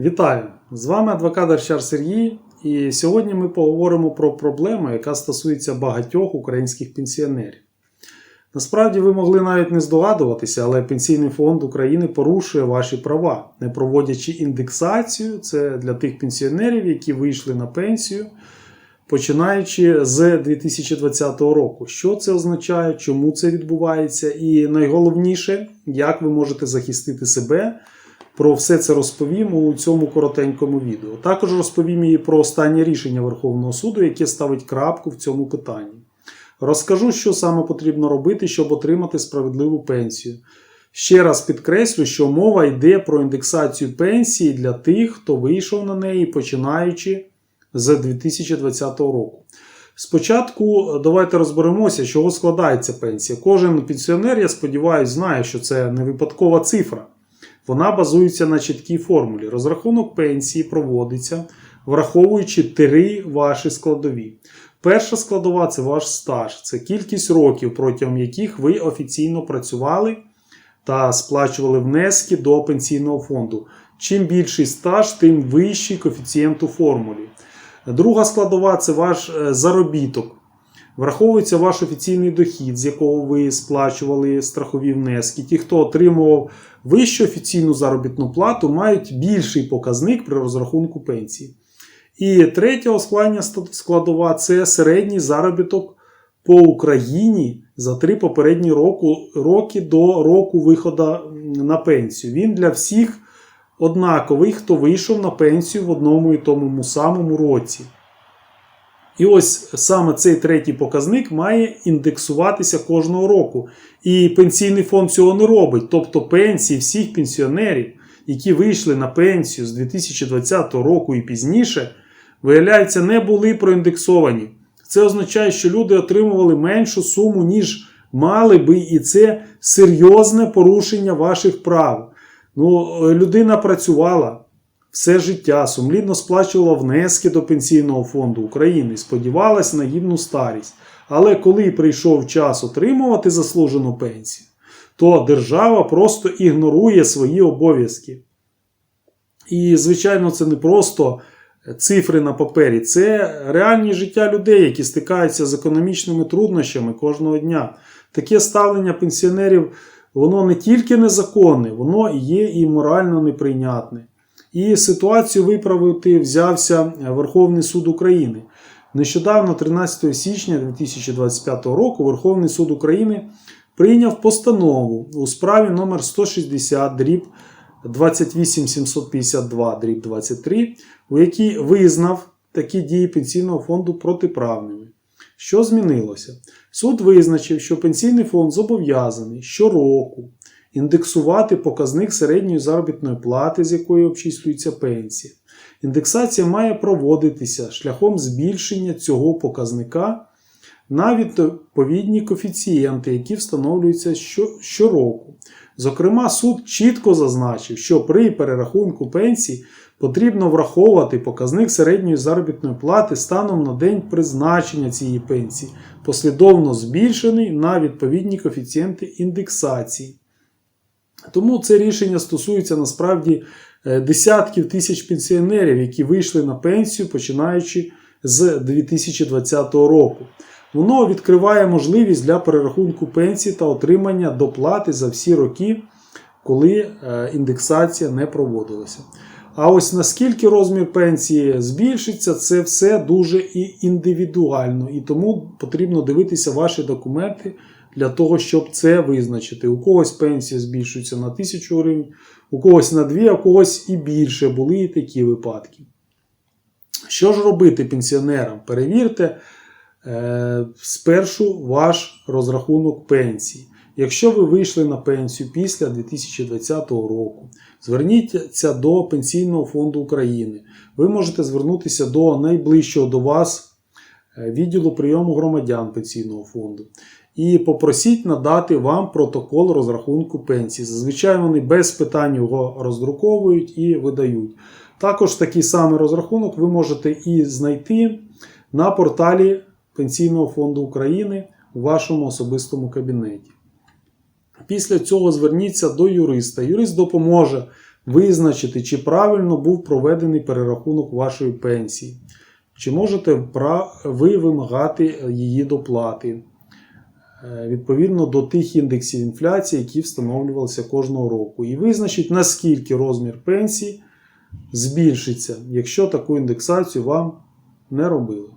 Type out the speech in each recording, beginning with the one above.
Вітаю! З вами адвокат Арчар Сергій, і сьогодні ми поговоримо про проблему, яка стосується багатьох українських пенсіонерів. Насправді ви могли навіть не здогадуватися, але Пенсійний фонд України порушує ваші права, не проводячи індексацію. Це для тих пенсіонерів, які вийшли на пенсію, починаючи з 2020 року. Що це означає, чому це відбувається, і найголовніше, як ви можете захистити себе. Про все це розповім у цьому коротенькому відео. Також розповім і про останнє рішення Верховного суду, яке ставить крапку в цьому питанні. Розкажу, що саме потрібно робити, щоб отримати справедливу пенсію. Ще раз підкреслю, що мова йде про індексацію пенсії для тих, хто вийшов на неї, починаючи з 2020 року. Спочатку давайте розберемося, чого складається пенсія. Кожен пенсіонер, я сподіваюся, знає, що це не випадкова цифра. Вона базується на чіткій формулі. Розрахунок пенсії проводиться, враховуючи три ваші складові. Перша складова це ваш стаж, це кількість років, протягом яких ви офіційно працювали та сплачували внески до пенсійного фонду. Чим більший стаж, тим вищий коефіцієнт у формулі. Друга складова це ваш е, заробіток. Враховується ваш офіційний дохід, з якого ви сплачували страхові внески. Ті, хто отримував вищу офіційну заробітну плату, мають більший показник при розрахунку пенсії. І третя оскладня складова це середній заробіток по Україні за три попередні року, роки до року виходу на пенсію. Він для всіх однаковий, хто вийшов на пенсію в одному і тому самому році. І ось саме цей третій показник має індексуватися кожного року. І пенсійний фонд цього не робить. Тобто пенсії всіх пенсіонерів, які вийшли на пенсію з 2020 року і пізніше, виявляється, не були проіндексовані. Це означає, що люди отримували меншу суму, ніж мали би, і це серйозне порушення ваших прав. Ну, людина працювала все життя сумлінно сплачувала внески до Пенсійного фонду України, сподівалася на гідну старість. Але коли прийшов час отримувати заслужену пенсію, то держава просто ігнорує свої обов'язки. І, звичайно, це не просто цифри на папері, це реальні життя людей, які стикаються з економічними труднощами кожного дня. Таке ставлення пенсіонерів, воно не тільки незаконне, воно є і морально неприйнятне. І ситуацію виправити взявся Верховний суд України. Нещодавно, 13 січня 2025 року, Верховний суд України прийняв постанову у справі номер 160 дріб 28752 дріб 23, у якій визнав такі дії пенсійного фонду протиправними. Що змінилося? Суд визначив, що пенсійний фонд зобов'язаний щороку індексувати показник середньої заробітної плати, з якої обчислюється пенсія. Індексація має проводитися шляхом збільшення цього показника на відповідні коефіцієнти, які встановлюються щороку. Зокрема, суд чітко зазначив, що при перерахунку пенсії потрібно враховувати показник середньої заробітної плати станом на день призначення цієї пенсії, послідовно збільшений на відповідні коефіцієнти індексації. Тому це рішення стосується насправді е, десятків тисяч пенсіонерів, які вийшли на пенсію починаючи з 2020 року. Воно відкриває можливість для перерахунку пенсії та отримання доплати за всі роки, коли е, індексація не проводилася. А ось наскільки розмір пенсії збільшиться, це все дуже і індивідуально, і тому потрібно дивитися ваші документи для того, щоб це визначити. У когось пенсія збільшується на 1000 гривень, у когось на 2, а у когось і більше. Були і такі випадки. Що ж робити пенсіонерам? Перевірте е, спершу ваш розрахунок пенсії. Якщо ви вийшли на пенсію після 2020 року, зверніться до Пенсійного фонду України. Ви можете звернутися до найближчого до вас е, відділу прийому громадян Пенсійного фонду і попросіть надати вам протокол розрахунку пенсії. Зазвичай вони без питань його роздруковують і видають. Також такий самий розрахунок ви можете і знайти на порталі Пенсійного фонду України у вашому особистому кабінеті. Після цього зверніться до юриста. Юрист допоможе визначити, чи правильно був проведений перерахунок вашої пенсії, чи можете ви вимагати її доплати відповідно до тих індексів інфляції, які встановлювалися кожного року, і визначить, наскільки розмір пенсії збільшиться, якщо таку індексацію вам не робили.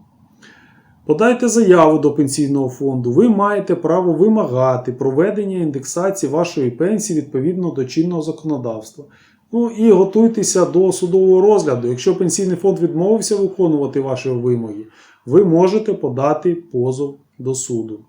Подайте заяву до пенсійного фонду. Ви маєте право вимагати проведення індексації вашої пенсії відповідно до чинного законодавства. Ну і готуйтеся до судового розгляду. Якщо пенсійний фонд відмовився виконувати ваші вимоги, ви можете подати позов до суду.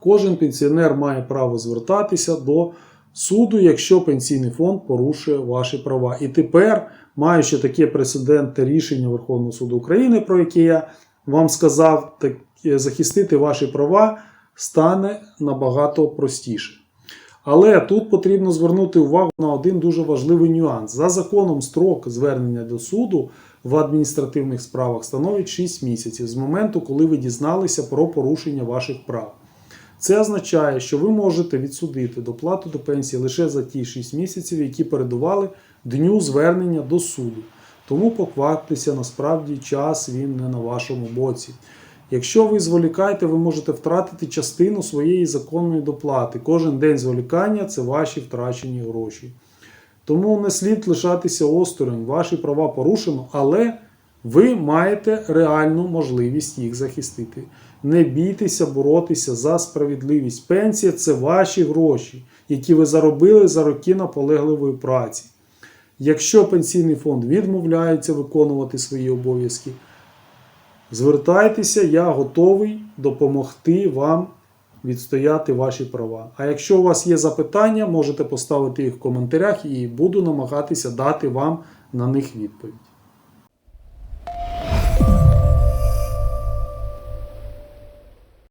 Кожен пенсіонер має право звертатися до суду, якщо пенсійний фонд порушує ваші права. І тепер, маючи таке прецедентне рішення Верховного суду України, про яке я вам сказав, так, е, захистити ваші права стане набагато простіше. Але тут потрібно звернути увагу на один дуже важливий нюанс. За законом строк звернення до суду в адміністративних справах становить 6 місяців з моменту, коли ви дізналися про порушення ваших прав. Це означає, що ви можете відсудити доплату до пенсії лише за ті 6 місяців, які передували дню звернення до суду. Тому покваптеся, насправді час він не на вашому боці. Якщо ви зволікаєте, ви можете втратити частину своєї законної доплати. Кожен день зволікання це ваші втрачені гроші. Тому не слід лишатися осторонь, ваші права порушено, але ви маєте реальну можливість їх захистити. Не бійтеся боротися за справедливість. Пенсія це ваші гроші, які ви заробили за роки наполегливої праці. Якщо пенсійний фонд відмовляється виконувати свої обов'язки, звертайтеся, я готовий допомогти вам відстояти ваші права. А якщо у вас є запитання, можете поставити їх в коментарях і буду намагатися дати вам на них відповідь.